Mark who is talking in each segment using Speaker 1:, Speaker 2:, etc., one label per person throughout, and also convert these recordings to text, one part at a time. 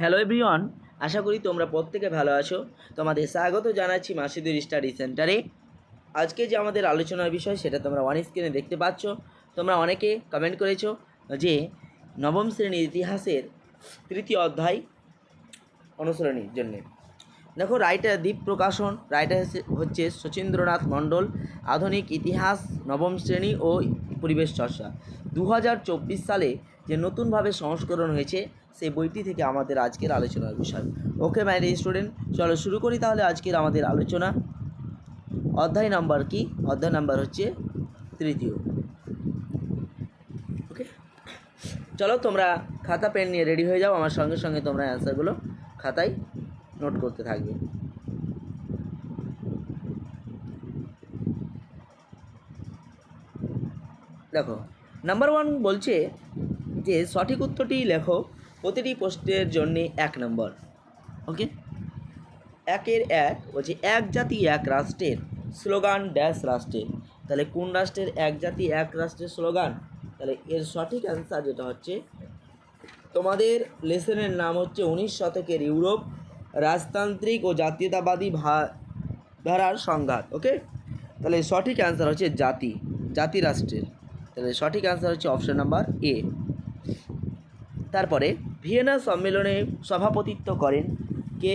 Speaker 1: Hello everyone আশা করি তোমরা প্রত্যেকে ভালো আছো। তোমাদের স্বাগত জানাচ্ছি মাসিদুর স্টাডি সেন্টারে। আজকে যে আমাদের আলোচনার বিষয়, সেটা তোমরা অন স্ক্রিনে দেখতে পাচ্ছ। তোমরা অনেকে কমেন্ট করেছ যে নবম শ্রেণির ইতিহাসের তৃতীয় অধ্যায় অনুসরণীর জন্যে। দেখো রাইটার দ্বীপ প্রকাশন রাইটার হচ্ছে শচীন্দ্রনাথ মণ্ডল, আধুনিক ইতিহাস, নবম শ্রেণি ও পরিবেশ চর্চা। দু হাজার চব্বিশ সালে যে নতুনভাবে সংস্করণ হয়েছে সেই বইটি থেকে আমাদের আজকের আলোচনার বিষয়। ওকে মাই স্টুডেন্ট চলো শুরু করি তাহলে আজকের আমাদের আলোচনা। অধ্যায় নাম্বার কি? অধ্যায় নাম্বার হচ্ছে তৃতীয়। ওকে চলো তোমরা খাতা, পেন নিয়ে রেডি হয়ে যাও, আমার সঙ্গে সঙ্গে তোমরা অ্যান্সারগুলো খাতায় নোট করতে থাকবে। দেখো, নাম্বার ওয়ান বলছে যে সঠিক উত্তরটি লেখো, প্রতিটি পোস্টের জন্য এক নম্বর। ওকে একের এক, বলছে এক জাতি, এক রাষ্ট্রের স্লোগান, ড্যাশ রাষ্ট্রের। তাহলে কোন রাষ্ট্রের এক জাতি, এক রাষ্ট্রের স্লোগান? তাহলে এর সঠিক অ্যান্সার যেটা হচ্ছে, তোমাদের লেসনের নাম হচ্ছে উনিশ শতকের ইউরোপ, রাজতান্ত্রিক ও জাতীয়তাবাদী ধারার সংঘাত ওকে তাহলে সঠিক অ্যান্সার হচ্ছে জাতি জাতি রাষ্ট্রের। তাহলে সঠিক অ্যান্সার হচ্ছে অপশন নাম্বার এ তারপরে ভিয়েনা সম্মেলনে সভাপতিত্ব করেন কে?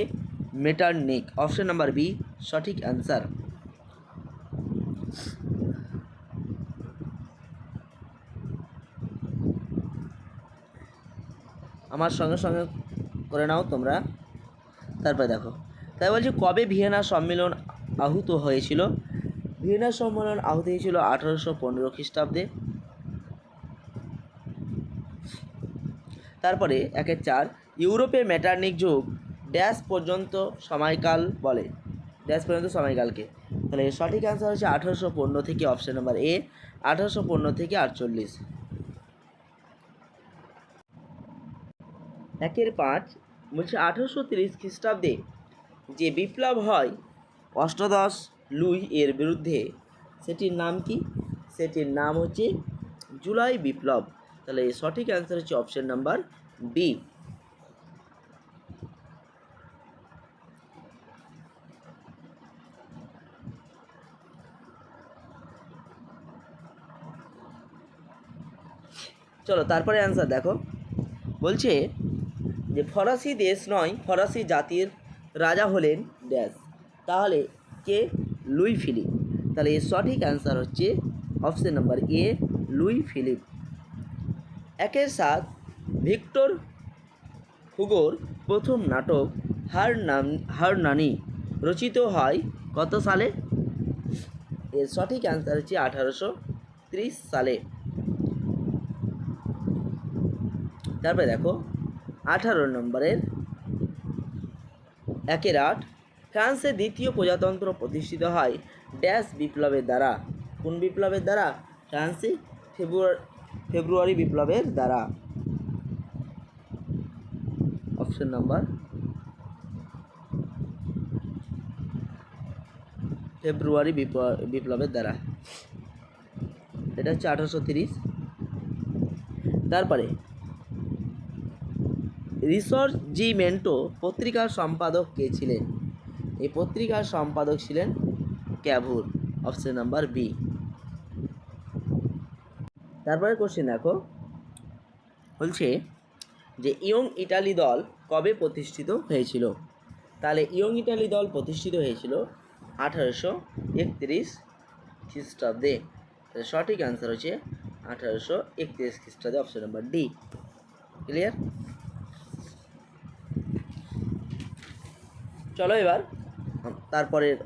Speaker 1: মেটার মেটারনিক। অপশন নাম্বার বি, সঠিক অ্যান্সার। আমার সঙ্গে সঙ্গে করে নাও তোমরা। তারপরে দেখো। তাই বলছি, কবে ভিয়েনা সম্মেলন আহুত হয়েছিল? ভিয়েনা সম্মেলন আহুত হয়েছিল আঠারোশো পনেরো খ্রিস্টাব্দে। তারপরে একের চার ইউরোপে ম্যাটার্নিক যুগ, ড্যাশ পর্যন্ত সময়কাল বলে। ড্যাশ পর্যন্ত সময়কালকে। তাহলে সঠিক অ্যান্সার হচ্ছে আঠারোশো পনেরো থেকে অপশন নাম্বার এ আঠারোশো পনেরো থেকে আটচল্লিশ। একের পাঁচ বলছে আঠারোশো তিরিশ খ্রিস্টাব্দে যে বিপ্লব হয়, অষ্টাদশ লুই এর বিরুদ্ধে, সেটির নাম কি? সেটির নাম হচ্ছে জুলাই বিপ্লব। তাহলে সঠিক অ্যান্সার হচ্ছে অপশন নাম্বার বি চলো তারপরে অ্যান্সার দেখো। বলছে যে ফরাসি দেশ নয়, ফরাসি জাতির রাজা হলেন ড্যাশ তাহলে কে? Luis Philip. তাহলে এর সঠিক অ্যান্সার হচ্ছে option number A Louis Philippe. একের সাত ভিক্টর হুগোর প্রথম নাটক হার নাম, হার নানি রচিত হয় কত সালে? এর সঠিক অ্যান্সার হচ্ছে আঠারোশো ত্রিশ সালে। তারপরে দেখো, আঠারো নম্বরের একের আট ফ্রান্সে দ্বিতীয় প্রজাতন্ত্র প্রতিষ্ঠিত হয় ড্যাশ বিপ্লবের দ্বারা। কোন বিপ্লবের দ্বারা? ফ্রান্সে ফেব্রুয়ারি ফেব্রুয়ারি বিপ্লবের দ্বারা। অপশন নাম্বার ফেব্রুয়ারি বিপ্ল- বিপ্লবের দ্বারা। এটা হচ্ছে আঠারোশো তিরিশ। তারপরে রিসর্জিমেন্টো পত্রিকার সম্পাদক কে ছিলেন? এই পত্রিকার সম্পাদক ছিলেন ক্যাভুর। অপশন নাম্বার বি তারপরে কোশ্চেন দেখো। বলছে যে ইয়ং ইটালি দল কবে প্রতিষ্ঠিত হয়েছিল? তাহলে ইয়ং ইটালি দল প্রতিষ্ঠিত হয়েছিল আঠারোশো একত্রিশ খ্রিস্টাব্দে। তাহলে সঠিক অ্যান্সার হচ্ছে আঠারোশো একত্রিশ খ্রিস্টাব্দে অপশন নাম্বার ডি ক্লিয়ার চলো এবার তারপরের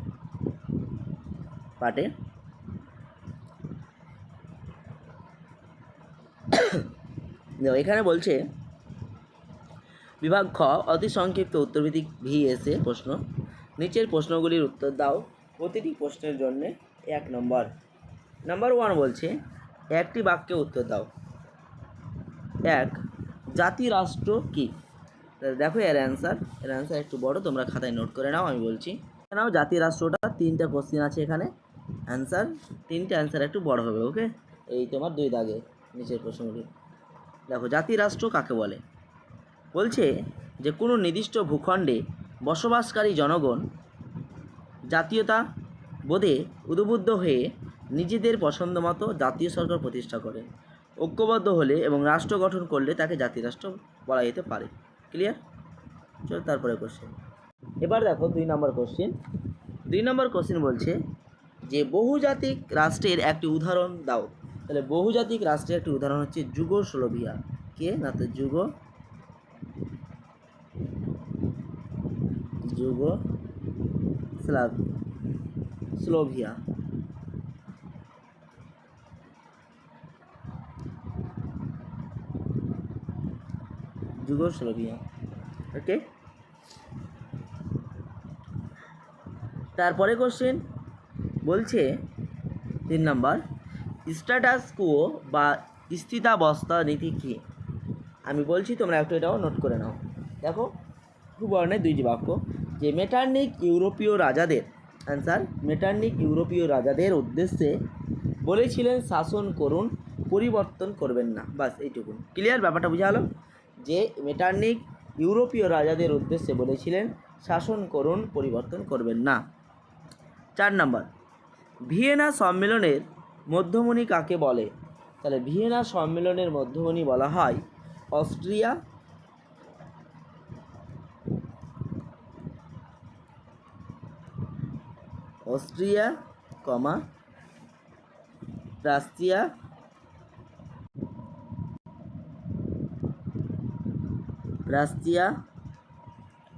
Speaker 1: পার্টে। এখানে বলছে, বিভাগ খ, অতি সংক্ষিপ্ত উত্তরভিত্তিক ভি এসে প্রশ্ন। নিচের প্রশ্নগুলির উত্তর দাও, প্রতিটি প্রশ্নের জন্য এক নম্বর। নাম্বার ওয়ান বলছে, একটি বাক্যে উত্তর দাও। এক, জাতি রাষ্ট্র কি? দেখো, এর অ্যান্সার এর অ্যান্সার একটু বড়, তোমরা খাতায় নোট করে নাও, আমি বলছি। নাও, জাতি রাষ্ট্রটা, তিনটা কোশ্চেন আছে এখানে। অ্যান্সার তিনটে অ্যান্সার একটু বড় হবে ওকে এই তোমার দুই দাগে, নিচের প্রশ্নগুলি। দেখো জাতি রাষ্ট্র কাকে বলে? বলছে যে, কোনো নির্দিষ্ট ভূখণ্ডে বসবাসকারী জনগণ জাতীয়তা বোধে উদ্বুদ্ধ হয়ে নিজেদের পছন্দ মতো জাতীয় সরকার প্রতিষ্ঠা করে। ঐক্যবদ্ধ হলে এবং রাষ্ট্র গঠন করলে তাকে জাতিরাষ্ট্র বলা যেতে পারে। ক্লিয়ার চলো তারপরে কোশ্চেন এবার দেখো দুই নম্বর কোশ্চেন দুই নম্বর কোশ্চেন বলছে যে, বহুজাতিক রাষ্ট্রের একটি উদাহরণ দাও। তাহলে বহুজাতিক রাষ্ট্রের একটি উদাহরণ হচ্ছে যুগ যুগোস্লোভিয়া। কে? না তো যুগ যুগ স্লাভ স্লোভিয়া ওকে। তারপরে কোশ্চেন বলছে তিন নম্বর। স্ট্যাটাস কুও বা স্থিতাবস্থা নীতি কী? আমি বলছি, তোমরা একটু এটাও নোট করে নাও। দেখো বর্ণের দুইটি বাক্য। যে মেটার্নিক ইউরোপীয় রাজাদের অ্যান্সার মেটার্নিক ইউরোপীয় রাজাদের উদ্দেশ্যে বলেছিলেন, শাসন করুন, পরিবর্তন করবেন না। বাস এইটুকুন। ক্লিয়ার ব্যাপারটা বোঝা হলো? যে মেটার্নিক ইউরোপীয় রাজাদের উদ্দেশ্যে বলেছিলেন, শাসন করুন, পরিবর্তন করবেন না। চার নাম্বার। ভিয়েনা সম্মেলনের মধ্যমণি কাকে বলে? তাহলে ভিয়েনা সম্মেলনের মধ্যমণি বলা হয় Austria Austria, comma, Russia Russia,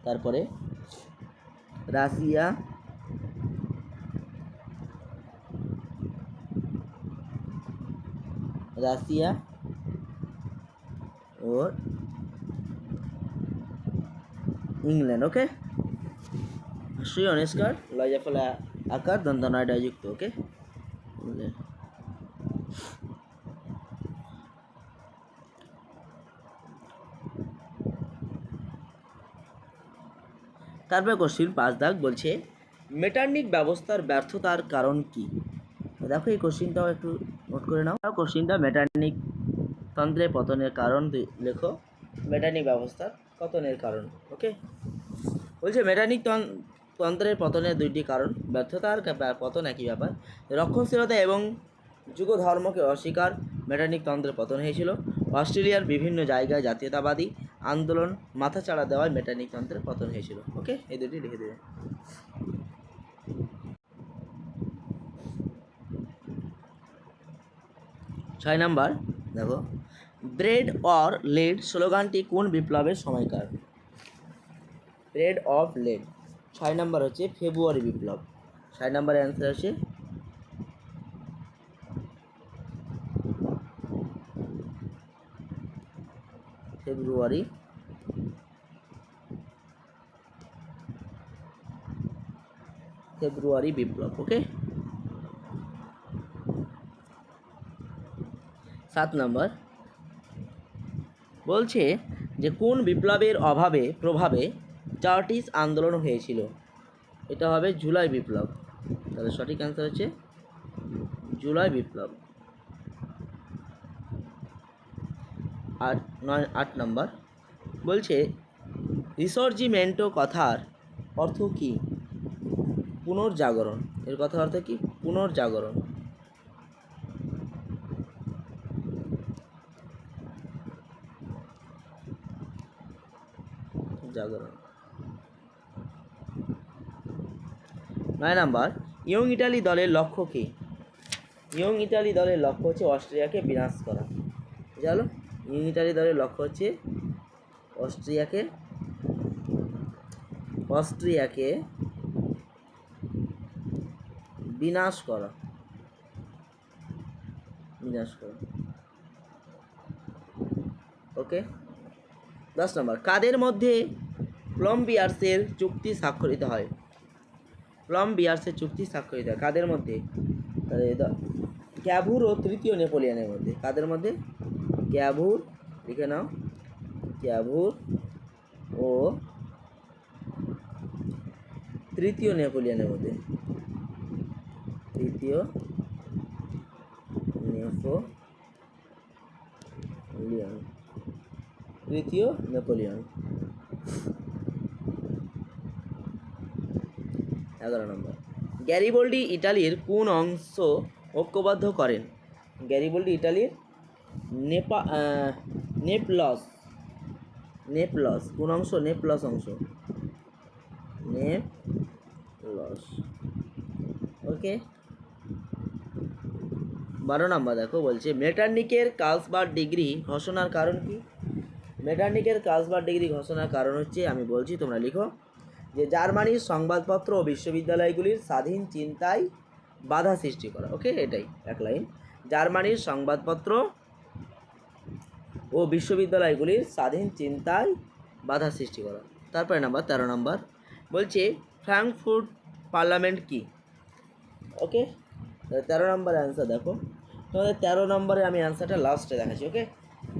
Speaker 1: তারপরে রাশিয়া রাশিয়া ও ইংল্যান্ড ওকে শ্রী অনেস্কার লজাফলা আকার দন্তনায় যুক্ত ওকে তারপরে কোশ্চিন পাঁচ দাগ বলছে, মেটার্নিক ব্যবস্থার ব্যর্থতার কারণ কি? দেখো, এই কোশ্চিনটাও একটু নোট করে নাও। কোশ্চিনটা মেটানিক তন্ত্রের পতনের কারণ লেখো। মেটার্নিক ব্যবস্থার পতনের কারণ ওকে বলছে মেটানিক তন- তন্ত্রের পতনের দুইটি কারণ, ব্যর্থতা আর পতন একই ব্যাপার। রক্ষণশীলতা এবং যুগ ধর্মকে অস্বীকার মেটানিক তন্ত্রের পতন হয়েছিল। অস্ট্রেলিয়ার বিভিন্ন জায়গায় জাতীয়তাবাদী আন্দোলন মাথাচাড়া দেওয়ায় মেটানিক তন্ত্রের পতন হয়েছিল ওকে এই দুটি লিখে দেবে। ছয় নাম্বার, দেখো। ব্রেড অর লেড স্লোগানটি কোন বিপ্লবের সময়কার? Bread of led. ছয় নাম্বার হচ্ছে ফেব্রুয়ারি বিপ্লব। ছয় নাম্বারের অ্যান্সার আছে ফেব্রুয়ারি। ফেব্রুয়ারি বিপ্লব, ওকে? সাত নম্বর। বলছে যে, কোন বিপ্লবের অভাবে, প্রভাবে চার্টিস আন্দোলন হয়েছিল? এটা হবে জুলাই বিপ্লব। তাহলে সঠিক অ্যান্সার হচ্ছে জুলাই বিপ্লব। আট নয়, আট নম্বর। বলছে, রিসর্জিমেন্টো কথার অর্থ কী? পুনর্জাগরণ। এর কথা অর্থ কি? পুনর্জাগরণ। জাগরণ। নয় নাম্বার, ইয়ং ইটালি দলের লক্ষ্য কী? ইয়ং ইটালি দলের লক্ষ্য হচ্ছে অস্ট্রিয়াকে বিনাশ করা। জানো ইয়ং ইটালি দলের লক্ষ্য হচ্ছে অস্ট্রিয়াকে অস্ট্রিয়াকে বিনাশ করা। বিনাশ করা। ওকে? দশ নম্বর, কাদের মধ্যে প্লম বিয়ার্সের চুক্তি স্বাক্ষরিত হয়? প্লম বিয়ার্সের চুক্তি স্বাক্ষরিত হয়। কাদের মধ্যে? ক্যাভুর ও তৃতীয় নেপোলিয়ানের মধ্যে। কাদের মধ্যে? ক্যাভুর লিখে নাও। ক্যাভুর ও তৃতীয় নেপোলিয়ানের মধ্যে। তৃতীয় নেপোলিয়ন তৃতীয় নেপোলিয়ন। এগারো নম্বর। গ্যারিবোল্ডি ইটালির কোন অংশ ঐক্যবদ্ধ করেন? গ্যারিবোল্ডি ইটালির নেপা নেপলস। নেপলস। কোন অংশ? নেপলস অংশ। নেপলস। ওকে। বারো নাম্বার দেখো, বলছে মেটার্নিকের কালসবার ডিগ্রি ঘোষণার কারণ কি? মেটার্নিকের কালসবার ডিগ্রি ঘোষণার কারণ হচ্ছে, আমি বলছি, তোমরা লিখো, যে জার্মানির সংবাদপত্র ও বিশ্ববিদ্যালয়গুলির স্বাধীন চিন্তায় বাধা সৃষ্টি করা। ওকে, এটাই এক লাইন। জার্মানির সংবাদপত্র ও বিশ্ববিদ্যালয়গুলির স্বাধীন চিন্তায় বাধা সৃষ্টি করা। তারপরে নাম্বার, তেরো নম্বর। বলছে ফ্র্যাঙ্কফুর্ট পার্লামেন্ট কি? ওকে, তেরো নম্বরের অ্যান্সার দেখো। তোমাদের তেরো নম্বরে আমি অ্যান্সারটা লাস্টে দেখাচ্ছি, ওকে?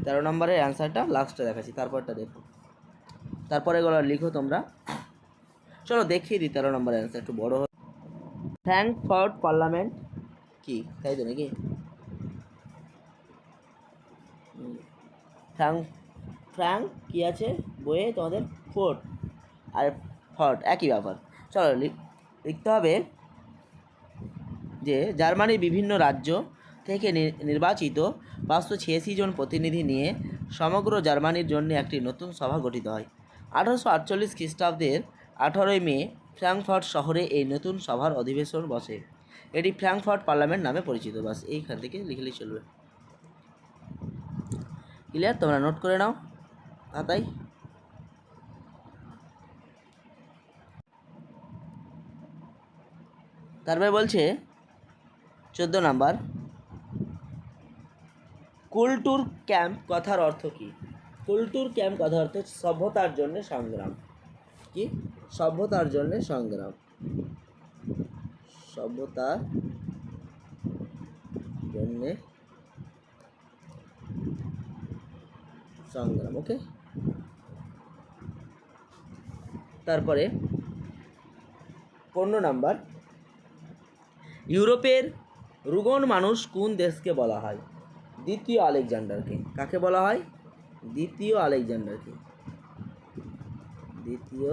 Speaker 1: তেরো নম্বরের অ্যান্সারটা লাস্টে দেখাচ্ছি, তারপরটা দেখো। তারপরে এগুলো লিখো তোমরা। চলো দেখিয়ে দিই তেরো নম্বরের অ্যান্সার একটু বড় হবে ফ্র্যাঙ্কফার্ট পার্লামেন্ট কি? তাই তো নাকি। ফ্র্যাঙ্ক ফ্র্যাঙ্ক কি আছে? বইয়ে তোমাদের ফোর্ট আর ফর্ট একই ব্যাপার। চলো লিখ- লিখতে হবে যে, জার্মানির বিভিন্ন রাজ্য থেকে নির্বাচিত পাঁচশো ছিয়াশি জন প্রতিনিধি নিয়ে সমগ্র জার্মানির জন্য একটি নতুন সভা গঠিত হয়। আঠারোশো আটচল্লিশ খ্রিস্টাব্দের আঠারোই মে ফ্র্যাঙ্কফার্ট শহরে এই নতুন সভার অধিবেশন বসে। এটি ফ্র্যাঙ্কফার্ট পার্লামেন্ট নামে পরিচিত। বাস, এইখান থেকে লিখলেই চলবে। ক্লিয়ার? তোমরা নোট করে নাও। খাতায় তারপরে বলছে, চোদ্দ নাম্বার। কুলটুর ক্যাম্প কথার অর্থ কি? কুলটুর ক্যাম্প কথার অর্থ সভ্যতার জন্য সংগ্রাম। কি? সভ্যতার জন্য সংগ্রাম। সভ্যতার জন্য সংগ্রাম, ওকে? তারপরে পনেরো নাম্বার। ইউরোপের রুগন মানুষ কোন দেশকে বলা হয়? দ্বিতীয় আলেকজান্ডারকে। কাকে বলা হয়? দ্বিতীয় আলেকজান্ডারকে। দ্বিতীয়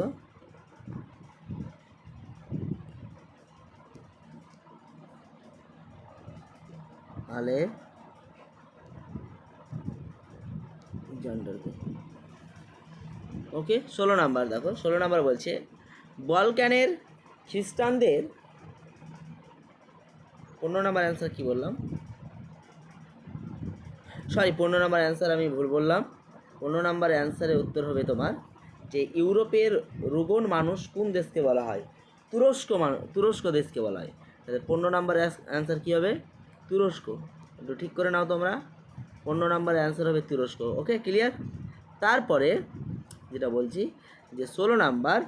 Speaker 1: আলে জান্ডারকে ওকে, ষোলো নাম্বার দেখো, ষোলো নাম্বার বলছে, বলক্যানের খ্রিস্টানদের, পনেরো নাম্বার অ্যান্সার কী বললাম? সরি, পনেরো নাম্বার অ্যান্সার আমি ভুল বললাম। পনেরো নাম্বার অ্যান্সারের উত্তর হবে তোমার যে ইউরোপের রুগন মানুষ কোন দেশকে বলা হয়? তুরস্ক মানুষ তুরস্ক দেশকে বলা হয়। তাহলে পনেরো নাম্বার অ্যান্সার কী হবে? তুরস্ক। একটু ঠিক করে নাও তোমরা। পনেরো নাম্বারের অ্যান্সার হবে তুরস্ক। ওকে ক্লিয়ার তারপরে যেটা বলছি, যে ষোলো নাম্বার,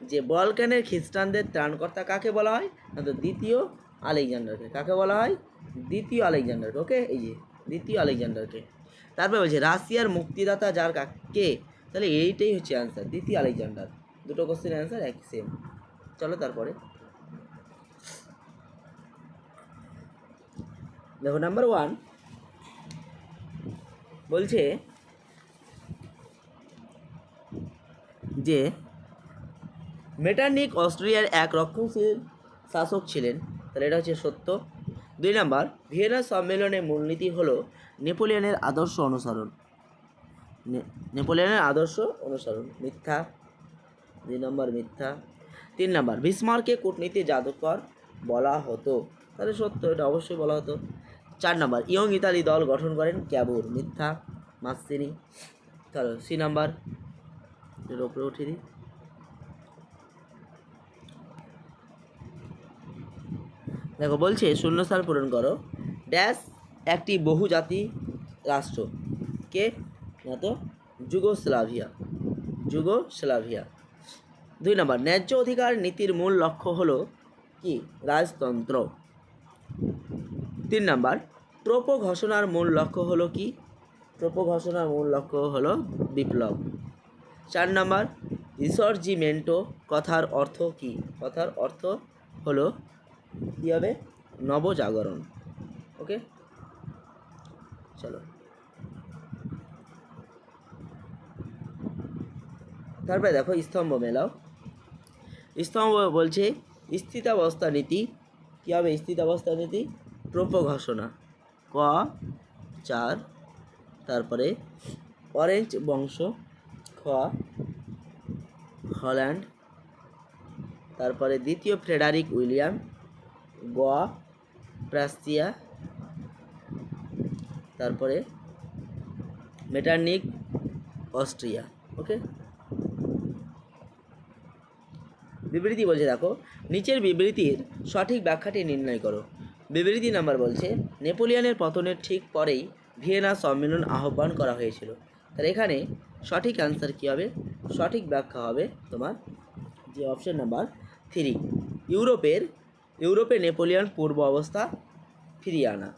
Speaker 1: যে বলকানের খ্রিস্টানদের ত্রাণকর্তা কাকে বলা হয়? না তো দ্বিতীয় আলেকজান্ডারকে। কাকে বলা হয়? দ্বিতীয় আলেকজান্ডারকে। ওকে এই যে দ্বিতীয় আলেকজান্ডারকে। তারপরে বলছে, রাশিয়ার মুক্তিদাতা যার কা- তাহলে এইটাই হচ্ছে অ্যান্সার দ্বিতীয় আলেকজান্ডার। দুটো কোশ্চেনের অ্যান্সার এক সেম চলো তারপরে। দেখো নাম্বার ওয়ান বলছে যে, মেটার্নিক অস্ট্রিয়ার এক রক্ষণশীল শাসক ছিলেন। তাহলে এটা হচ্ছে সত্য। দুই নাম্বার, ভিয়েনা সম্মেলনের মূলনীতি হলো নেপোলিয়নের আদর্শ অনুসরণ। নেপোলিয়নের আদর্শ অনুসরণ, মিথ্যা। দুই নম্বর, মিথ্যা। তিন নম্বর, বিসমার্কে কূটনীতি জাদুকর বলা হতো। তাহলে সত্য, এটা অবশ্যই বলা হতো। চার নম্বর, ইয়ং ইতালি দল গঠন করেন ক্যাবুর, মিথ্যা। মাসিনি। চলো, সি নাম্বার। ওপরে উঠিয়ে দিই। দেখো, বলছে শূন্যস্থান পূরণ করো। ড্যাশ একটি বহুজাতি রাষ্ট্র। কে? না তো? যুগোস্লাভিয়া। যুগোস্লাভিয়া। দুই নম্বর, ন্যায্য অধিকার নীতির মূল লক্ষ্য হলো কি? রাজতন্ত্র। তিন নাম্বার ট্রোপো ঘোষণার মূল লক্ষ্য হলো কি? ট্রোপো ঘোষণার মূল লক্ষ্য হলো বিপ্লব। চার নাম্বার, রিসর্জিমেন্টো কথার অর্থ কি? কথার অর্থ হলো কী হবে? নবজাগরণ। ওকে চলো। তারপরে দেখো স্তম্ভ মেলাও। স্তম্ভ বলছে স্থিতাবস্থা নীতি। কী হবে স্থিতাবস্থা নীতি? প্রোপঘোষণা। ক, চার, তারপরে অরেঞ্জ বংশ। খ, হল্যান্ড। তারপরে দ্বিতীয় ফ্রেডারিক উইলিয়াম। গ, প্রাস্তিয়া, তারপরে মেটার্নিক, অস্ট্রিয়া ওকে বিবৃতি বলছে, দেখো, নিচের বিবৃতির সঠিক ব্যাখ্যাটি নির্ণয় করো। বিবৃতি নাম্বার বলছে, নেপোলিয়নের পতনের ঠিক পরেই ভিয়েনা সম্মেলন আহ্বান করা হয়েছিল। তাহলে এখানে সঠিক অ্যান্সার কী হবে? সঠিক ব্যাখ্যা হবে তোমার যে অপশন নাম্বার থ্রি ইউরোপের ইউরোপে নেপোলিয়ন পূর্ব অবস্থা ফিরিয়ে আনা।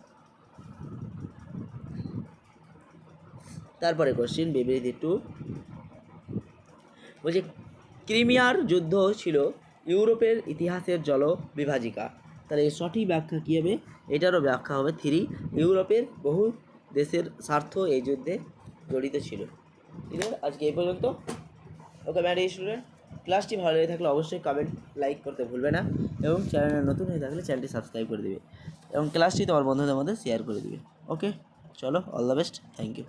Speaker 1: তারপরে কোশ্চিন বিবৃতি টু বলছে, ক্রিমিয়ার যুদ্ধ ছিল ইউরোপের ইতিহাসের জল বিভাজিকা তাহলে এর সঠিক ব্যাখ্যা কী হবে? এটারও ব্যাখ্যা হবে থ্রি ইউরোপের বহু দেশের স্বার্থ এই যুদ্ধে জড়িত ছিল। ঠিক আছে আজকে এই পর্যন্ত। ওকে ম্যারি স্টুডেন্ট ক্লাসটি ভালো লেগে থাকলে অবশ্যই কমেন্ট লাইক করতে ভুলবে না এবং চ্যানেলে নতুন হয়ে থাকলে চ্যানেলটি সাবস্ক্রাইব করে দেবে এবং ক্লাসটি তোমার বন্ধুদের মধ্যে শেয়ার করে দেবে। ওকে চলো all the best thank you